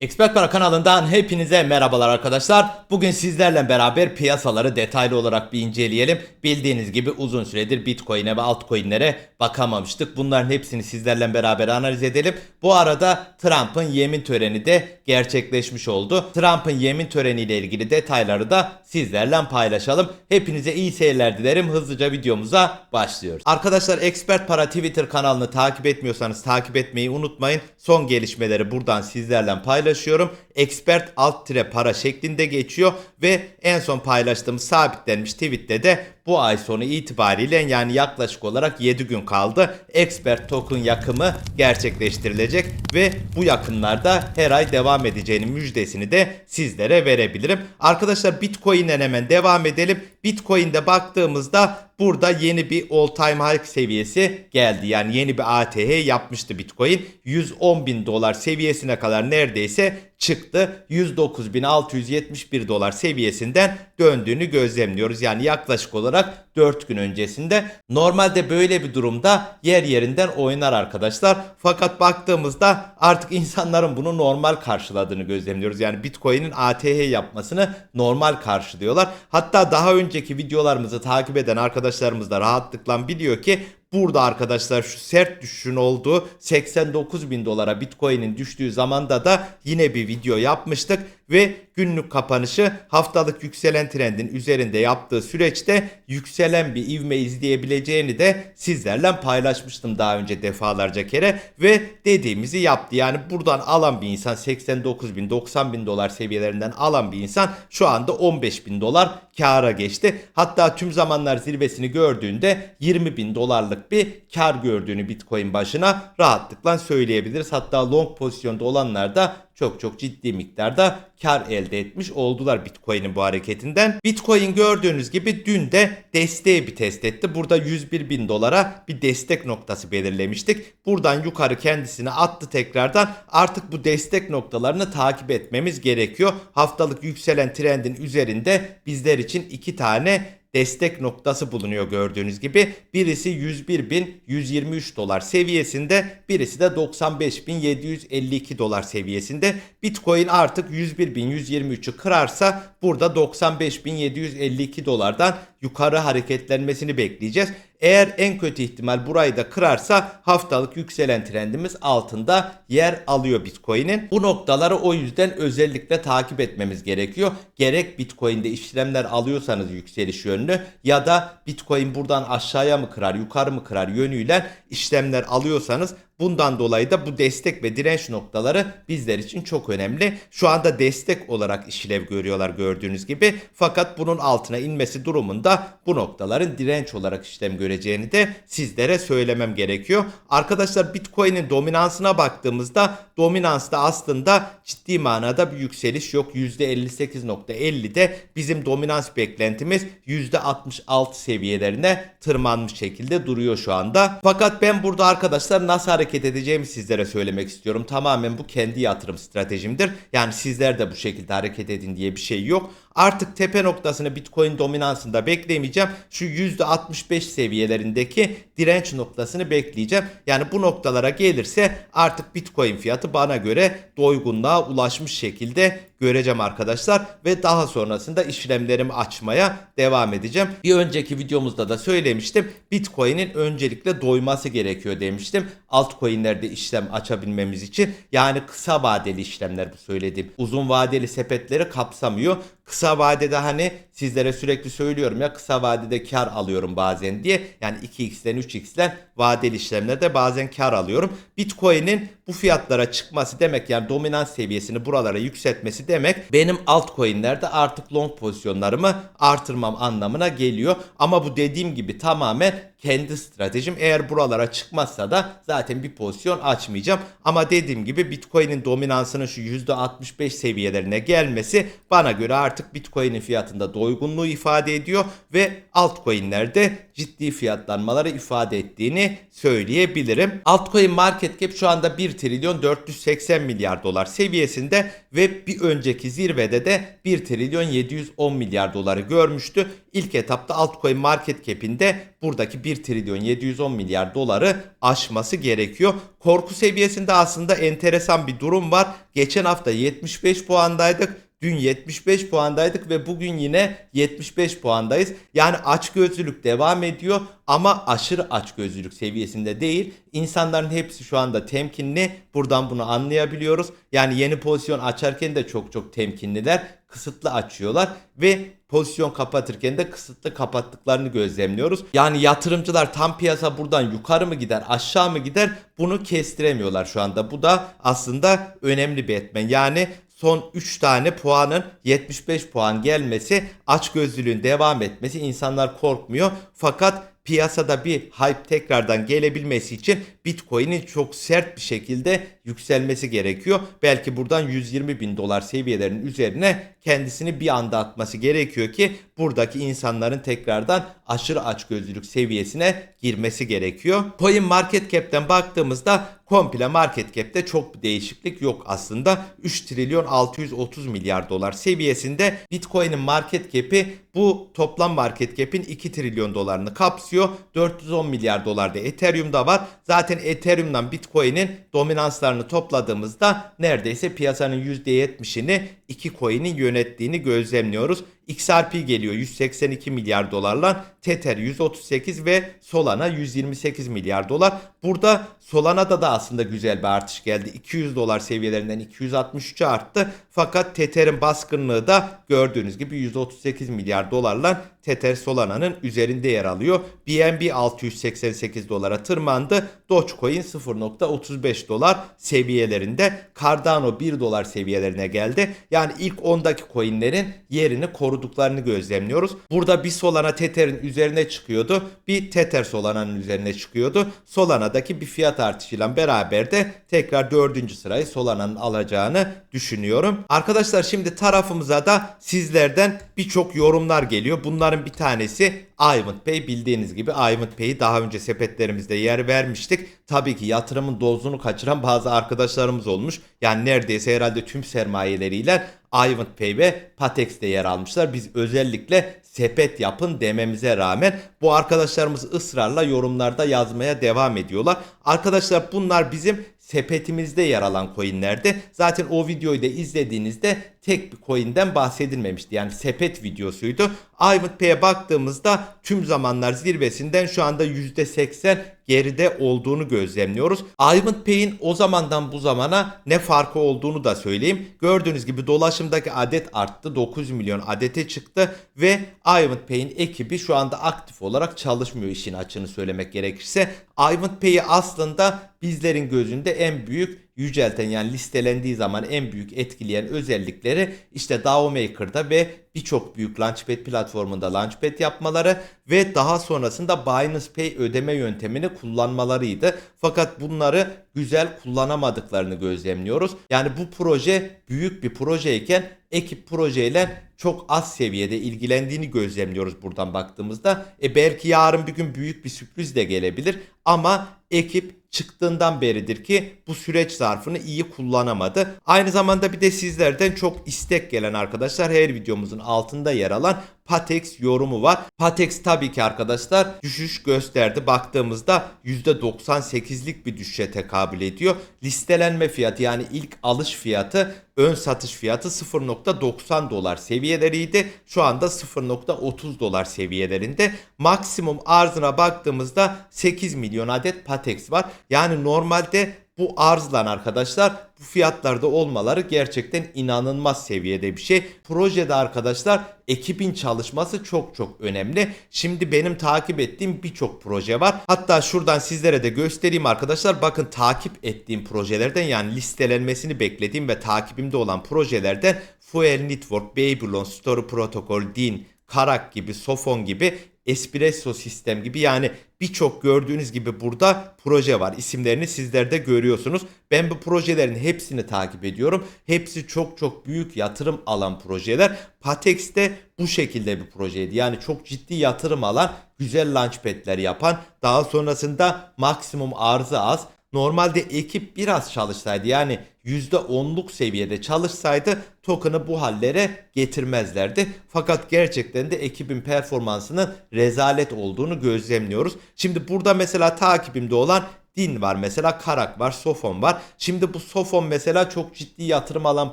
Expert Para kanalından hepinize merhabalar arkadaşlar. Bugün sizlerle beraber piyasaları detaylı olarak bir inceleyelim. Bildiğiniz gibi uzun süredir Bitcoin'e ve altcoin'lere bakamamıştık. Bunların hepsini sizlerle beraber analiz edelim. Bu arada Trump'ın yemin töreni de gerçekleşmiş oldu. Trump'ın yemin töreniyle ilgili detayları da sizlerle paylaşalım. Hepinize iyi seyirler dilerim. Hızlıca videomuza başlıyoruz. Arkadaşlar Expert Para Twitter kanalını takip etmiyorsanız takip etmeyi unutmayın. Son gelişmeleri buradan sizlerle paylaşıyorum. Expert alt tire para şeklinde geçiyor ve en son paylaştığım sabitlenmiş tweette de bu ay sonu itibariyle yani yaklaşık olarak 7 gün kaldı. Expert token yakımı gerçekleştirilecek ve bu yakımlarda her ay devam edeceğinin müjdesini de sizlere verebilirim. Arkadaşlar Bitcoin'den hemen devam edelim. Bitcoin'de baktığımızda burada yeni bir all time high seviyesi geldi. Yani yeni bir ATH yapmıştı Bitcoin. 110 bin dolar seviyesine kadar neredeyse çıktı. 109.671 dolar seviyesinden döndüğünü gözlemliyoruz. Yani yaklaşık olarak 4 gün öncesinde. Normalde böyle bir durumda yer yerinden oynar arkadaşlar. Fakat baktığımızda artık insanların bunu normal karşıladığını gözlemliyoruz. Yani Bitcoin'in ATH yapmasını normal karşılıyorlar. Hatta daha önceki videolarımızı takip eden arkadaşlarımız da rahatlıkla biliyor ki Burada arkadaşlar şu sert düşüşün olduğu 89 bin dolara Bitcoin'in düştüğü zamanda da yine bir video yapmıştık ve günlük kapanışı haftalık yükselen trendin üzerinde yaptığı süreçte yükselen bir ivme izleyebileceğini de sizlerle paylaşmıştım daha önce defalarca kere ve dediğimizi yaptı. Yani buradan alan bir insan 89 bin 90 bin dolar seviyelerinden alan bir insan şu anda 15 bin dolar kâra geçti. Hatta tüm zamanlar zirvesini gördüğünde 20 bin dolarlık bir kar gördüğünü Bitcoin başına rahatlıkla söyleyebiliriz. Hatta long pozisyonda olanlar da çok çok ciddi miktarda kar elde etmiş oldular Bitcoin'in bu hareketinden. Bitcoin gördüğünüz gibi dün de desteği bir test etti. Burada 101 bin dolara bir destek noktası belirlemiştik. Buradan yukarı kendisini attı tekrardan. Artık bu destek noktalarını takip etmemiz gerekiyor. Haftalık yükselen trendin üzerinde bizler için iki tane destek noktası bulunuyor gördüğünüz gibi. Birisi 101.123 dolar seviyesinde, birisi de 95.752 dolar seviyesinde. Bitcoin artık 101.123'ü kırarsa burada 95.752 dolardan yukarı hareketlenmesini bekleyeceğiz. Eğer en kötü ihtimal burayı da kırarsa haftalık yükselen trendimiz altında yer alıyor Bitcoin'in. Bu noktaları o yüzden özellikle takip etmemiz gerekiyor. Gerek Bitcoin'de işlemler alıyorsanız yükseliş yönlü ya da Bitcoin buradan aşağıya mı kırar yukarı mı kırar yönüyle işlemler alıyorsanız Bundan dolayı da bu destek ve direnç noktaları bizler için çok önemli. Şu anda destek olarak işlev görüyorlar gördüğünüz gibi. Fakat bunun altına inmesi durumunda bu noktaların direnç olarak işlem göreceğini de sizlere söylemem gerekiyor. Arkadaşlar Bitcoin'in dominansına baktığımızda dominansta aslında ciddi manada bir yükseliş yok. %58.50'de bizim dominans beklentimiz %66 seviyelerine tırmanmış şekilde duruyor şu anda. Fakat ben burada arkadaşlar nasıl hareket edeceğimi sizlere söylemek istiyorum. Tamamen bu kendi yatırım stratejimdir. Yani sizler de bu şekilde hareket edin diye bir şey yok. Artık tepe noktasını Bitcoin dominansında beklemeyeceğim. Şu %65 seviyelerindeki direnç noktasını bekleyeceğim. Yani bu noktalara gelirse artık Bitcoin fiyatı bana göre doygunluğa ulaşmış şekilde göreceğim arkadaşlar ve daha sonrasında işlemlerimi açmaya devam edeceğim. Bir önceki videomuzda da söylemiştim. Bitcoin'in öncelikle doyması gerekiyor demiştim. Altcoin'lerde işlem açabilmemiz için yani kısa vadeli işlemler bu söylediğim. Uzun vadeli sepetleri kapsamıyor. Kısa vadede hani sizlere sürekli söylüyorum ya kısa vadede kar alıyorum bazen diye. Yani 2x'ten 3x'ten vadeli işlemlerde bazen kar alıyorum. Bitcoin'in bu fiyatlara çıkması demek yani dominans seviyesini buralara yükseltmesi demek benim altcoin'lerde artık long pozisyonlarımı artırmam anlamına geliyor. Ama bu dediğim gibi tamamen kendi stratejim. Eğer buralara çıkmazsa da zaten bir pozisyon açmayacağım. Ama dediğim gibi Bitcoin'in dominansının şu %65 seviyelerine gelmesi bana göre artık Bitcoin'in fiyatında doygun doygunluğu ifade ediyor ve altcoin'lerde ciddi fiyatlanmaları ifade ettiğini söyleyebilirim. Altcoin market cap şu anda 1 trilyon 480 milyar dolar seviyesinde ve bir önceki zirvede de 1 trilyon 710 milyar doları görmüştü. İlk etapta altcoin market cap'inde buradaki 1 trilyon 710 milyar doları aşması gerekiyor. Korku seviyesinde aslında enteresan bir durum var. Geçen hafta 75 puandaydık. Dün 75 puandaydık ve bugün yine 75 puandayız. Yani açgözlülük devam ediyor ama aşırı açgözlülük seviyesinde değil. İnsanların hepsi şu anda temkinli. Buradan bunu anlayabiliyoruz. Yani yeni pozisyon açarken de çok çok temkinliler. Kısıtlı açıyorlar ve pozisyon kapatırken de kısıtlı kapattıklarını gözlemliyoruz. Yani yatırımcılar tam piyasa buradan yukarı mı gider aşağı mı gider bunu kestiremiyorlar şu anda. Bu da aslında önemli bir etmen. Yani son 3 tane puanın 75 puan gelmesi, açgözlülüğün devam etmesi insanlar korkmuyor. Fakat piyasada bir hype tekrardan gelebilmesi için Bitcoin'in çok sert bir şekilde yükselmesi gerekiyor. Belki buradan 120 bin dolar seviyelerinin üzerine kendisini bir anda atması gerekiyor ki buradaki insanların tekrardan aşırı açgözlülük seviyesine girmesi gerekiyor. Coin Market Cap'ten baktığımızda komple market cap'te çok bir değişiklik yok aslında. 3 trilyon 630 milyar dolar seviyesinde Bitcoin'in market cap'i bu toplam market cap'in 2 trilyon dolarını kapsıyor. 410 milyar dolarda Ethereum'da var. Zaten Ethereum'dan Bitcoin'in dominanslarını topladığımızda neredeyse piyasanın %70'ini iki coin'in yönettiğini gözlemliyoruz. XRP geliyor 182 milyar dolarla, Tether 138 ve Solana 128 milyar dolar. Burada Solana'da da aslında güzel bir artış geldi. 200 dolar seviyelerinden 263'e arttı. Fakat Tether'in baskınlığı da gördüğünüz gibi 138 milyar dolarla Tether Solana'nın üzerinde yer alıyor. BNB 688 dolara tırmandı. Dogecoin 0.35 dolar seviyelerinde. Cardano 1 dolar seviyelerine geldi. Yani ilk 10'daki coinlerin yerini koruduklarını gözlemliyoruz. Burada bir Solana Tether'in üzerine çıkıyordu. Bir Tether Solana'nın üzerine çıkıyordu. Solana'daki bir fiyat artışıyla beraber de tekrar 4. sırayı Solana'nın alacağını düşünüyorum. Arkadaşlar şimdi tarafımıza da sizlerden birçok yorumlar geliyor. Bunların bir tanesi Ivan Pay bildiğiniz gibi Ivan Pay'i daha önce sepetlerimizde yer vermiştik. Tabii ki yatırımın dozunu kaçıran bazı arkadaşlarımız olmuş. Yani neredeyse herhalde tüm sermayeleriyle Ivan Pay ve Patex'te yer almışlar. Biz özellikle sepet yapın dememize rağmen bu arkadaşlarımız ısrarla yorumlarda yazmaya devam ediyorlar. Arkadaşlar bunlar bizim sepetimizde yer alan coinlerdi. Zaten o videoyu da izlediğinizde tek bir coin'den bahsedilmemişti. Yani sepet videosuydu. Ivan Pay'e baktığımızda tüm zamanlar zirvesinden şu anda %80 geride olduğunu gözlemliyoruz. Ivan Pay'in o zamandan bu zamana ne farkı olduğunu da söyleyeyim. Gördüğünüz gibi dolaşımdaki adet arttı. 9 milyon adete çıktı ve Ivan Pay'in ekibi şu anda aktif olarak çalışmıyor işin açığını söylemek gerekirse. Ivan Pay'i aslında bizlerin gözünde en büyük yücelten yani listelendiği zaman en büyük etkileyen özellikleri işte DAO Maker'da ve birçok büyük Launchpad platformunda Launchpad yapmaları ve daha sonrasında Binance Pay ödeme yöntemini kullanmalarıydı. Fakat bunları güzel kullanamadıklarını gözlemliyoruz. Yani bu proje büyük bir projeyken ekip projeyle çok az seviyede ilgilendiğini gözlemliyoruz buradan baktığımızda. E belki yarın bir gün büyük bir sürpriz de gelebilir ama ekip çıktığından beridir ki bu süreç zarfını iyi kullanamadı. Aynı zamanda bir de sizlerden çok istek gelen arkadaşlar her videomuzun altında yer alan Patex yorumu var. Patex tabii ki arkadaşlar düşüş gösterdi. Baktığımızda %98'lik bir düşüşe tekabül ediyor. Listelenme fiyatı yani ilk alış fiyatı ön satış fiyatı 0.90 dolar seviyeleriydi. Şu anda 0.30 dolar seviyelerinde. Maksimum arzına baktığımızda 8 milyon adet Patex var. Yani normalde bu arzlan arkadaşlar bu fiyatlarda olmaları gerçekten inanılmaz seviyede bir şey. Projede arkadaşlar ekibin çalışması çok çok önemli. Şimdi benim takip ettiğim birçok proje var. Hatta şuradan sizlere de göstereyim arkadaşlar. Bakın takip ettiğim projelerden yani listelenmesini beklediğim ve takibimde olan projelerden Fuel Network, Babylon, Story Protocol, Din, Karak gibi, Sofon gibi espresso sistem gibi yani birçok gördüğünüz gibi burada proje var. İsimlerini sizler de görüyorsunuz. Ben bu projelerin hepsini takip ediyorum. Hepsi çok çok büyük yatırım alan projeler. Patex de bu şekilde bir projeydi. Yani çok ciddi yatırım alan, güzel launchpad'ler yapan, daha sonrasında maksimum arzı az. Normalde ekip biraz çalışsaydı yani %10'luk seviyede çalışsaydı token'ı bu hallere getirmezlerdi. Fakat gerçekten de ekibin performansının rezalet olduğunu gözlemliyoruz. Şimdi burada mesela takibimde olan Din var mesela Karak var Sofon var. Şimdi bu Sofon mesela çok ciddi yatırım alan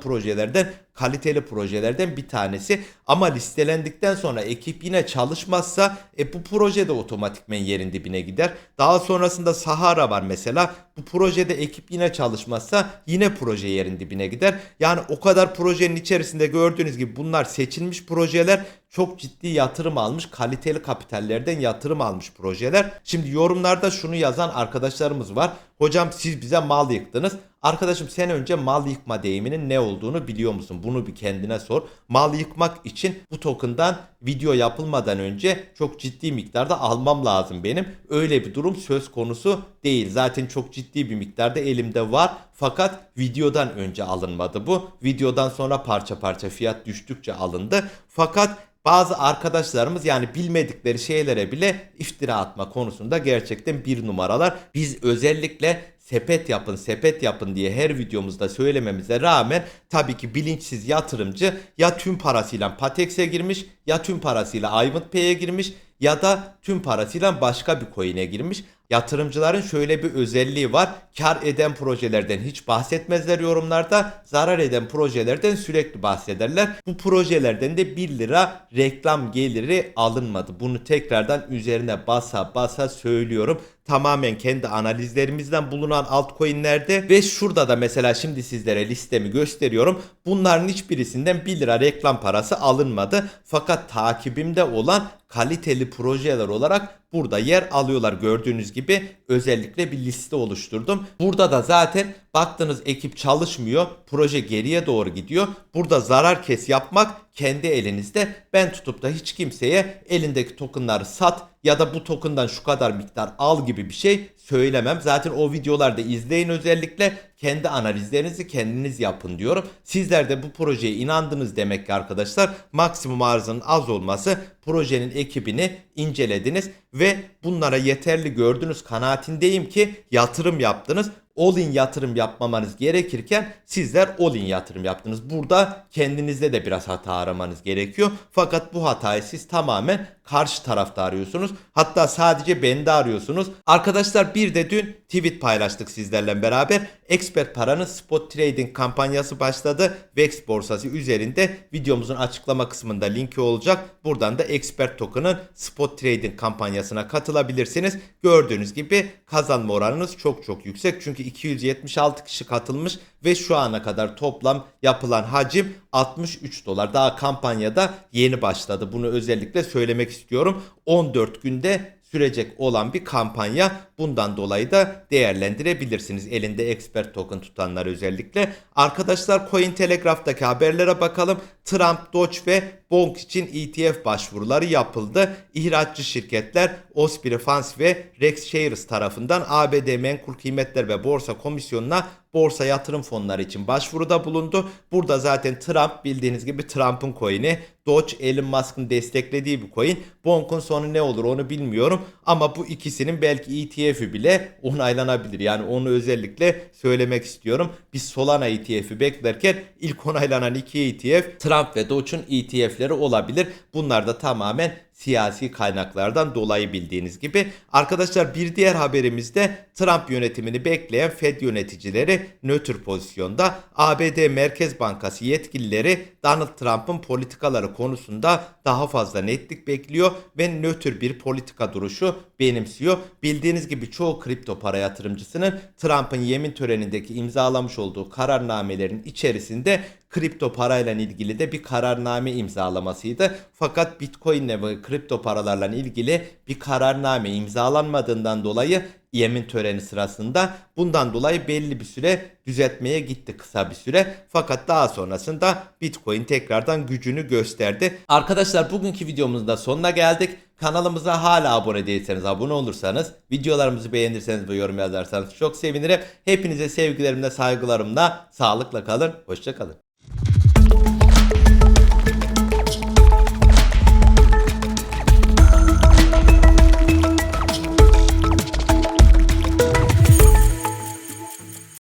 projelerden kaliteli projelerden bir tanesi. Ama listelendikten sonra ekip yine çalışmazsa e, bu proje de otomatikmen yerin dibine gider. Daha sonrasında Sahara var mesela. Bu projede ekip yine çalışmazsa yine proje yerin dibine gider. Yani o kadar projenin içerisinde gördüğünüz gibi bunlar seçilmiş projeler çok ciddi yatırım almış, kaliteli kapitallerden yatırım almış projeler. Şimdi yorumlarda şunu yazan arkadaşlarımız var. Hocam siz bize mal yıktınız. Arkadaşım sen önce mal yıkma deyiminin ne olduğunu biliyor musun? Bunu bir kendine sor. Mal yıkmak için bu token'dan video yapılmadan önce çok ciddi miktarda almam lazım benim. Öyle bir durum söz konusu değil. Zaten çok ciddi bir miktarda elimde var. Fakat videodan önce alınmadı bu. Videodan sonra parça parça fiyat düştükçe alındı. Fakat bazı arkadaşlarımız yani bilmedikleri şeylere bile iftira atma konusunda gerçekten bir numaralar. Biz özellikle sepet yapın sepet yapın diye her videomuzda söylememize rağmen tabii ki bilinçsiz yatırımcı ya tüm parasıyla Patex'e girmiş ya tüm parasıyla IvantPay'e girmiş ya da tüm parasıyla başka bir coin'e girmiş. Yatırımcıların şöyle bir özelliği var. Kar eden projelerden hiç bahsetmezler yorumlarda. Zarar eden projelerden sürekli bahsederler. Bu projelerden de 1 lira reklam geliri alınmadı. Bunu tekrardan üzerine basa basa söylüyorum. Tamamen kendi analizlerimizden bulunan altcoin'lerde ve şurada da mesela şimdi sizlere listemi gösteriyorum. Bunların hiçbirisinden 1 lira reklam parası alınmadı. Fakat takibimde olan kaliteli projeler olarak burada yer alıyorlar gördüğünüz gibi özellikle bir liste oluşturdum. Burada da zaten baktınız ekip çalışmıyor proje geriye doğru gidiyor. Burada zarar kes yapmak kendi elinizde. Ben tutup da hiç kimseye elindeki tokenları sat ya da bu tokendan şu kadar miktar al gibi bir şey söylemem. Zaten o videolarda izleyin özellikle kendi analizlerinizi kendiniz yapın diyorum. Sizler de bu projeye inandınız demek ki arkadaşlar. Maksimum arzının az olması projenin ekibini incelediniz ve bunlara yeterli gördünüz kanaatindeyim ki yatırım yaptınız all-in yatırım yapmamanız gerekirken sizler all-in yatırım yaptınız. Burada kendinizde de biraz hata aramanız gerekiyor. Fakat bu hatayı siz tamamen karşı tarafta arıyorsunuz. Hatta sadece bende arıyorsunuz. Arkadaşlar bir de dün tweet paylaştık sizlerle beraber. Expert Para'nın spot trading kampanyası başladı. VEX borsası üzerinde videomuzun açıklama kısmında linki olacak. Buradan da Expert Token'ın spot trading kampanyasına katılabilirsiniz. Gördüğünüz gibi kazanma oranınız çok çok yüksek. Çünkü 276 kişi katılmış ve şu ana kadar toplam yapılan hacim 63 dolar. Daha kampanyada yeni başladı. Bunu özellikle söylemek istiyorum. 14 günde sürecek olan bir kampanya. Bundan dolayı da değerlendirebilirsiniz. Elinde expert token tutanlar özellikle. Arkadaşlar Cointelegraph'taki haberlere bakalım. Trump, Doge ve Bonk için ETF başvuruları yapıldı. İhracçı şirketler Osprey Funds ve Rex Shares tarafından ABD Menkul Kıymetler ve Borsa Komisyonu'na borsa yatırım fonları için başvuruda bulundu. Burada zaten Trump bildiğiniz gibi Trump'ın coin'i. Doge Elon Musk'ın desteklediği bir coin. Bonk'un sonu ne olur onu bilmiyorum. Ama bu ikisinin belki ETF'i bile onaylanabilir. Yani onu özellikle söylemek istiyorum. Biz Solana ETF'i beklerken ilk onaylanan iki ETF Trump ve Doge'un ETF'leri olabilir. Bunlar da tamamen siyasi kaynaklardan dolayı bildiğiniz gibi. Arkadaşlar bir diğer haberimizde Trump yönetimini bekleyen Fed yöneticileri nötr pozisyonda ABD Merkez Bankası yetkilileri Donald Trump'ın politikaları konusunda daha fazla netlik bekliyor ve nötr bir politika duruşu benimsiyor. Bildiğiniz gibi çoğu kripto para yatırımcısının Trump'ın yemin törenindeki imzalamış olduğu kararnamelerin içerisinde kripto parayla ilgili de bir kararname imzalamasıydı. Fakat Bitcoin ve kripto paralarla ilgili bir kararname imzalanmadığından dolayı yemin töreni sırasında. Bundan dolayı belli bir süre düzeltmeye gitti kısa bir süre. Fakat daha sonrasında Bitcoin tekrardan gücünü gösterdi. Arkadaşlar bugünkü videomuzun da sonuna geldik. Kanalımıza hala abone değilseniz abone olursanız, videolarımızı beğenirseniz ve yorum yazarsanız çok sevinirim. Hepinize sevgilerimle, saygılarımla, sağlıkla kalın, hoşça kalın.